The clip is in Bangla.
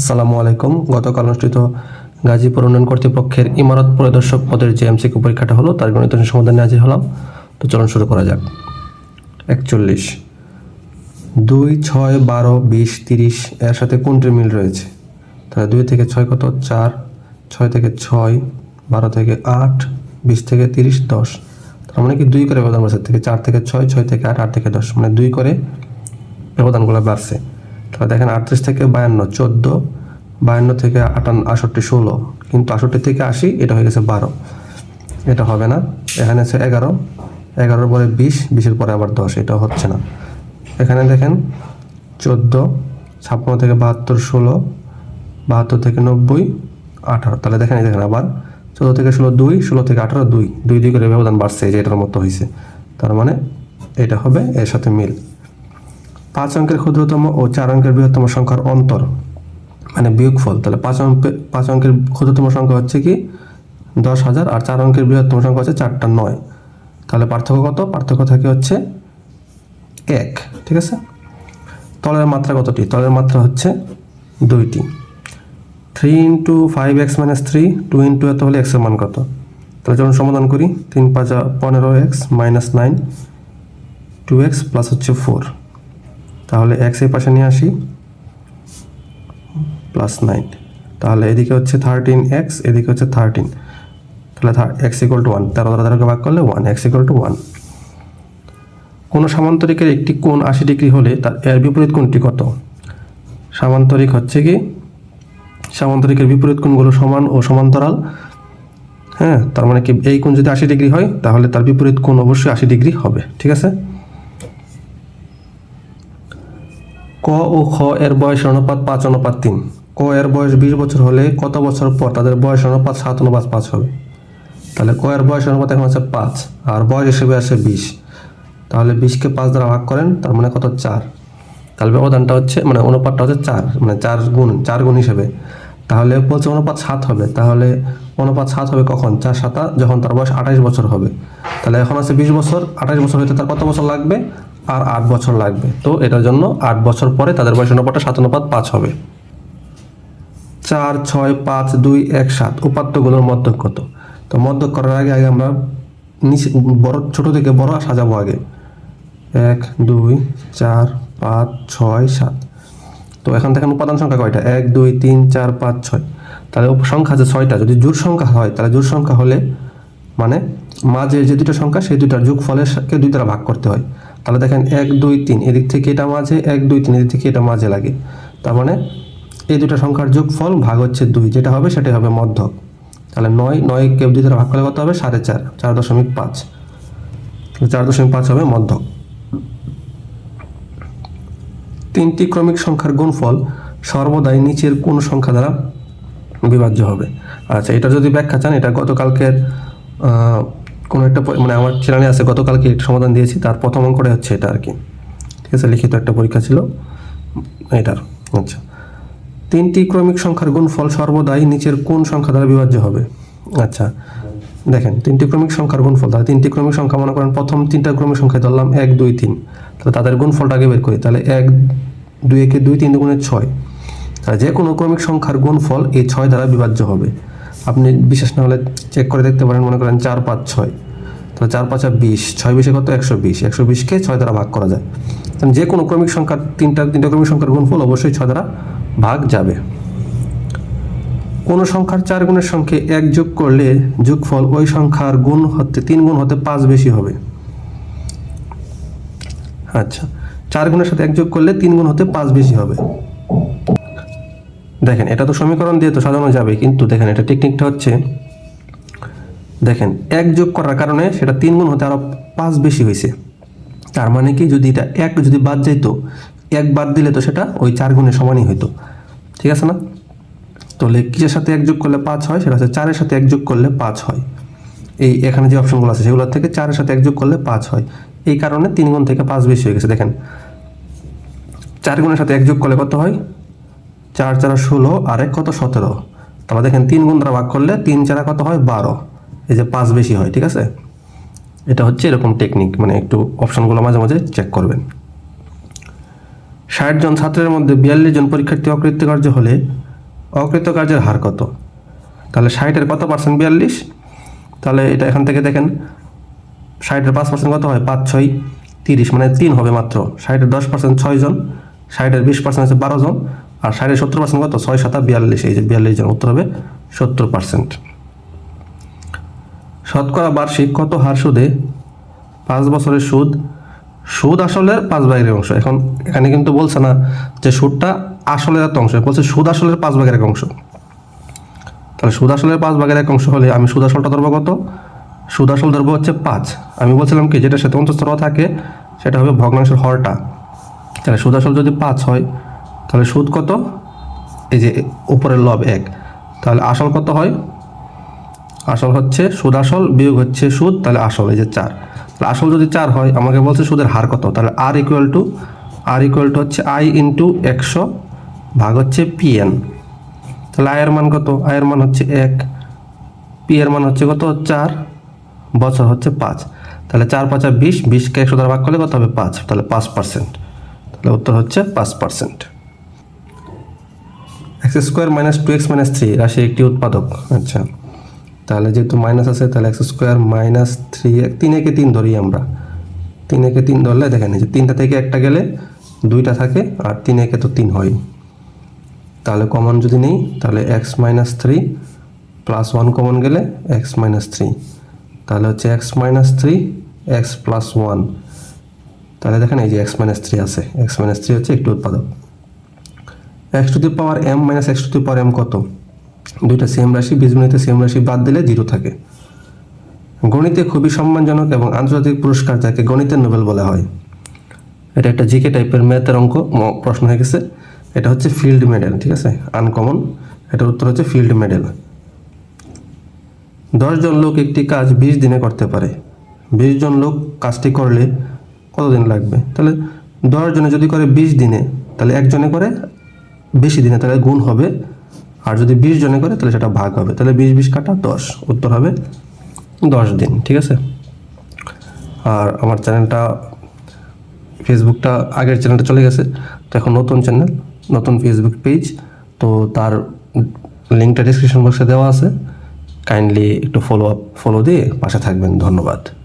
আসসালামু আলাইকুম। গতকাল অনুষ্ঠিত গাজীপুর উন্নয়ন কর্তৃপক্ষের ইমারত পরিদর্শক পদের যে এমসিকিউ পরীক্ষাটা হলো, তার গণিত সমাধান হাজির হলাম। তো চলুন শুরু করা যাক। একচল্লিশ। দুই, ছয়, বারো, বিশ, তিরিশ, এর সাথে কোনটির মিল রয়েছে? তাহলে দুই থেকে ছয় কত? চার, ছয় থেকে ছয়, বারো থেকে আট, বিশ থেকে তিরিশ, দশ। তার মানে কি দুই করে ব্যবধান বাড়ছে? থেকে চার থেকে ছয় ছয় থেকে আট আট থেকে দশ। মানে দুই করে ব্যবধানগুলো বাড়ছে। তাহলে দেখেন আটত্রিশ থেকে বায়ান্ন, চোদ্দ, বায়ান্ন থেকে আটান্ন আষট্টি ষোলো। কিন্তু আষট্টি থেকে আশি, এটা হয়ে গেছে বারো। এটা হবে না। এখানে আছে এগারো। এগারোর পরে বিশ, বিশের পরে আবার দশ, এটা হচ্ছে না। এখানে দেখেন চোদ্দ, ছাপ্পান্ন থেকে বাহাত্তর, ষোলো, বাহাত্তর থেকে নব্বই, আঠারো। তাহলে দেখেন দেখেন আবার চোদ্দ থেকে ষোলো দুই, ষোলো থেকে আঠারো দুই। দুই দুই করে ব্যবধান বাড়ছে যে এটার মতো হয়েছে তার মানে এটা হবে এর সাথে মিল। পাঁচ অঙ্কের ক্ষুদ্রতম ও চার অঙ্কের বৃহত্তম সংখ্যার অন্তর মানে বিয়োগফল, তাহলে পাঁচ অঙ্কের পাঁচ অঙ্কের ক্ষুদ্রতম সংখ্যা হচ্ছে কি? দশ হাজার, আর চার অঙ্কের বৃহত্তম সংখ্যা হচ্ছে চারটা নয়। তাহলে পার্থক্য কত? পার্থক্য থাকে হচ্ছে এক, ঠিক আছে? তলের মাত্রা কতটি? তলের মাত্রা হচ্ছে দুইটি। Three into five x minus three, two into এত হলে এক্সের মান কত? তাহলে যখন সমাধান করি। তিন পাঁচা পনেরো x minus nine, two x plus হচ্ছে ফোর। তাহলে এক্স পাশে নিয়ে আসি প্লাস নাইন তাহলে এদিকে হচ্ছে থার্টিন এক্স এদিকে হচ্ছে থার্টিন তাহলে এক্স ইকুয়াল টু ওয়ান তেরো দ্বারা তেরোকে ভাগ করলে one x equal to one কোনো সামান্তরিকের একটি কোণ আশি ডিগ্রি হলে তার এর বিপরীত কোণটি কত? সামান্তরিক হচ্ছে কি? সামান্তরিকের বিপরীত কোণগুলো সমান ও সমান্তরাল। হ্যাঁ তার মানে কি? এই কোণ যদি আশি ডিগ্রি হয়, তাহলে তার বিপরীত কোণ অবশ্যই আশি ডিগ্রি হবে। ঠিক আছে? ক ও খ এর বয়স অনুপাত পাঁচ, অনুপাত তিন। ক এর বয়স বিশ বছর হলে কত বছর পর তাদের বয়স অনুপাত সাত, অনুপাত পাঁচ হবে? তাহলে ক এর বয়স অনুপাত এখন আছে পাঁচ, আর বয়স হিসেবে আছে বিশ। তাহলে বিশকে পাঁচ দ্বারা ভাগ করেন, তার মানে কত? চার। তাহলে ব্যবধানটা হচ্ছে মানে অনুপাতটা হচ্ছে চার মানে চার গুণ চার গুণ হিসেবে। তাহলে বলছে অনুপাত সাত হবে, তাহলে অনুপাত সাত হবে কখন? চার সাতা, যখন তার বয়স আঠাশ বছর হবে। তাহলে এখন আছে বিশ বছর, আঠাশ বছর হইতে তার কত বছর লাগবে? আর আট বছর লাগবে। তো এটার জন্য আট বছর পরে তাদের বয়স অনুপাতটা সাত অনুপাত পাঁচ হবে। চার, ছয়, পাঁচ, দুই, এক, সাত উপাত্তগুলোর মধ্যক কত? তো মধ্যক করার আগে আগে আমরা নিচে, বড়, ছোট থেকে বড় সাজাবো আগে। এক, দুই, চার, পাঁচ, ছয়, সাত। তো এখন দেখেন উপাদান সংখ্যা কয়টা? এক, দুই, তিন, চার, পাঁচ, ছয়। তাহলে সংখ্যা আছে ছয়টা। যদি জোড় সংখ্যা হয়, তাহলে জোড় সংখ্যা হলে মানে মাঝে যে দুটো সংখ্যা, সেই দুটার যোগ ফলের সাথে দুই দ্বারা ভাগ করতে হয়। তাহলে দেখেন এক, দুই, তিন। এদিক থেকে এটা মাঝে, এক, দুই, তিন। এদিক থেকে এটা মাঝে লাগে। তার মানে এই দুটো সংখ্যার যোগফল ভাগ হচ্ছে দুই। যেটা হবে সেটাই হবে মধ্যক। তাহলে নয় নয় কে দুই ভাগ করলে কত হবে? সাড়ে চার চার দশমিক পাঁচ। চার দশমিক পাঁচ হবে মধ্যক। তিনটি ক্রমিক সংখ্যার গুণফল সর্বদাই নিচের কোন সংখ্যা দ্বারা বিভাজ্য হবে। আচ্ছা এটা যদি ব্যাখ্যা চান, এটা গতকালকের কোনো একটা মানে আমার চ্যানেলে আছে, গতকালকে সমাধান দিয়েছি, তার প্রথম অঙ্কটা হচ্ছে এটা আর কি ঠিক আছে, লিখিত একটা পরীক্ষা ছিল। এটার আচ্ছা। তিনটি ক্রমিক সংখ্যার গুণফল সর্বদাই নিচের কোন সংখ্যা দ্বারা বিভাজ্য হবে? আচ্ছা দেখেন, তিনটি ক্রমিক সংখ্যার গুণফল, তাহলে তিনটি ক্রমিক সংখ্যা, মনে করেন প্রথম তিনটা ক্রমিক সংখ্যায় ধরলাম এক, দুই, তিন। তাহলে তাদের গুণফলটা আগে বের করি, তাহলে এক, দুই, একে দুই, তিন দুগুণে ছয়। তাহলে যে কোনো ক্রমিক সংখ্যার গুণফল এই ছয় দ্বারা বিভাজ্য হবে। আপনি বিশেষ না হলে চেক করে দেখতে পারেন, মনে করেন চার পাঁচ ছয়। তাহলে চার পাঁচা বিশ, ছয় বিশে কত? একশো বিশ। একশো বিশকে ছয় দ্বারা ভাগ করা যায়। তাহলে যে কোনো ক্রমিক সংখ্যার তিনটা তিনটা ক্রমিক সংখ্যার গুণফল অবশ্যই ছয় দ্বারা ভাগ যাবে। কোনো সংখ্যার চার গুণের সঙ্গে এক যোগ করলে যোগফল ওই সংখ্যার গুণ হতে, তিন গুণ হতে পাঁচ বেশি হবে। আচ্ছা চার গুণের সাথে এক যোগ করলে তিন গুণ হতে পাঁচ বেশি হবে। দেখেন, এটা তো সমীকরণ দিয়ে তো সাজানো যাবে, কিন্তু দেখেন, এটা টেকনিকটা হচ্ছে, দেখেন, এক যোগ করার কারণে সেটা তিন গুণ হতে আরও পাঁচ বেশি হয়েছে। তার মানে কি, যদি এটা এক যদি বাদ যাইতো, এক বাদ দিলে তো সেটা ওই চার গুণের সমানই হইতো। ঠিক আছে না? তাহলে কিসের সাথে এক যোগ করলে পাঁচ হয়? সেটা হচ্ছে চারের সাথে এক যোগ করলে পাঁচ হয়। এই এখানে যে অপশনগুলো আছে, সেগুলোর থেকে চারের সাথে এক যোগ করলে পাঁচ হয়। এই কারণে তিন গুণ থেকে পাঁচ বেশি হয়ে গেছে। দেখেন, চার গুণের সাথে এক যোগ করলে কত হয়? চার চারা ষোলো, আর এক কত সতেরো? তারপর দেখেন তিন গুণ দ্বারা ভাগ করলে তিন চারা কত হয়? বারো। এই যে পাঁচ বেশি হয়, ঠিক আছে? এটা হচ্ছে এরকম টেকনিক মানে একটু অপশানগুলো মাঝে মাঝে চেক করবেন। ষাট জন ছাত্রের মধ্যে বিয়াল্লিশ জন পরীক্ষার্থী অকৃতকার্য হলে অকৃত কার্যের হার কত? তাহলে ষাটের কত পার্সেন্ট বিয়াল্লিশ। তাহলে এটা এখান থেকে দেখেন ষাটের পাঁচ পার্সেন্ট কত হয়? পাঁচ, ছয়, তিরিশ মানে তিন হবে মাত্র। ষাটের দশ পার্সেন্ট ছয় জন ষাটের বিশ পার্সেন্ট হচ্ছে বারো জন। আর সাড়ে সত্তর পার্সেন্ট কত? ছয় সাতা বিয়াল্লিশ। এই যে বিয়াল্লিশ জন, উত্তর হবে সত্তর পার্সেন্ট শতকরা বার্ষিক কত হার সুদে? পাঁচ বছরের সুদ। সুদ আসলের পাঁচ ভাগের অংশ। এখন এখানে কিন্তু বলছে না যে সুদটা আসলের একটা অংশ। বলছে সুদ আসলের পাঁচ ভাগের এক অংশ। তাহলে সুদ আসলের পাঁচ ভাগের এক অংশ হলে আমি সুদ আসলটা ধরবো কত? সুদ আসল ধরবো হচ্ছে পাঁচ। আমি বলছিলাম কি, যেটা সাথে অন্তঃস্তর থাকে, সেটা হবে ভগ্নাংশের হরটা। তাহলে সুদ আসল যদি পাঁচ হয় তাহলে সুদ কত? এই যে উপরের লব এক। তাহলে আসল কত হয়? আসল হচ্ছে সুদ আসল, বিয়োগ হচ্ছে সুদ, তাহলে আসল, এই যে চার। তাহলে আসল যদি চার হয়, আমাকে বলছে সুদের হার কত? তাহলে R equal to R equal to হচ্ছে আই ইন্টু একশো ভাগ হচ্ছে পিএন তাহলে আয়ের মান কত? আয়ের মান হচ্ছে এক। পি এর মান হচ্ছে কত? চার। বছর হচ্ছে পাঁচ। তাহলে চার পাঁচা বিশ, বিশকে একশো দ্বারা ভাগ করলে কত হবে? পাঁচ। তাহলে পাঁচ পার্সেন্ট তাহলে উত্তর হচ্ছে পাঁচ percent x square minus two x minus three রাশির একটি উৎপাদক। আচ্ছা। তাহলে যেহেতু মাইনাস আছে, তাহলে এক্স স্কোয়ার মাইনাস থ্রি তিন একে তিন ধরি আমরা। তিন একে তিন ধরলে দেখেন যে তিনটা থেকে একটা গেলে দুইটা থাকে আর তিন একে তো তিন হয়। তাহলে কমন যদি নেই, তাহলে x minus three plus one common গেলে এক্স মাইনাস থ্রি। তাহলে হচ্ছে x minus three, x plus one. তাহলে দেখেন এই যে এক্স মাইনাস থ্রি আছে, এক্স মাইনাস থ্রি হচ্ছে একটি উৎপাদক। X to the power m minus x to the power m কত? দুইটা সেম রাশি, বীজগণিতে সেম রাশি বাদ দিলে জিরো থাকে। গণিতে খুবই সম্মানজনক এবং আন্তর্জাতিক পুরস্কার যাকে গণিতের নোবেল বলা হয়। এটা একটা জিকে টাইপের ম্যাথের অঙ্ক প্রশ্ন হয়ে গেছে। এটা হচ্ছে ফিল্ড মেডেল, ঠিক আছে? আনকমন। এটার উত্তর হচ্ছে ফিল্ড মেডেল। দশজন লোক একটি কাজ বিশ দিনে করতে পারে। বিশ জন লোক কাজটি করলে কতদিন লাগবে? তাহলে দশ জনে যদি করে বিশ দিনে, তাহলে একজনে করে বেশি দিনে তাহলে গুণ হবে। আর যদি বিশ জনে করে, তাহলে সেটা ভাগ হবে। তাহলে বিশ বিশ কাটা দশ, উত্তর হবে দশ দিন, ঠিক আছে? আর আমার চ্যানেলটা, ফেসবুকটা, আগের চ্যানেলটা চলে গেছে। তো এখন নতুন চ্যানেল, নতুন ফেসবুক পেজ। তো তার লিঙ্কটা ডিসক্রিপশন বক্সে দেওয়া আছে। কাইন্ডলি একটু ফলো আপ ফলো দিয়ে পাশে থাকবেন। ধন্যবাদ।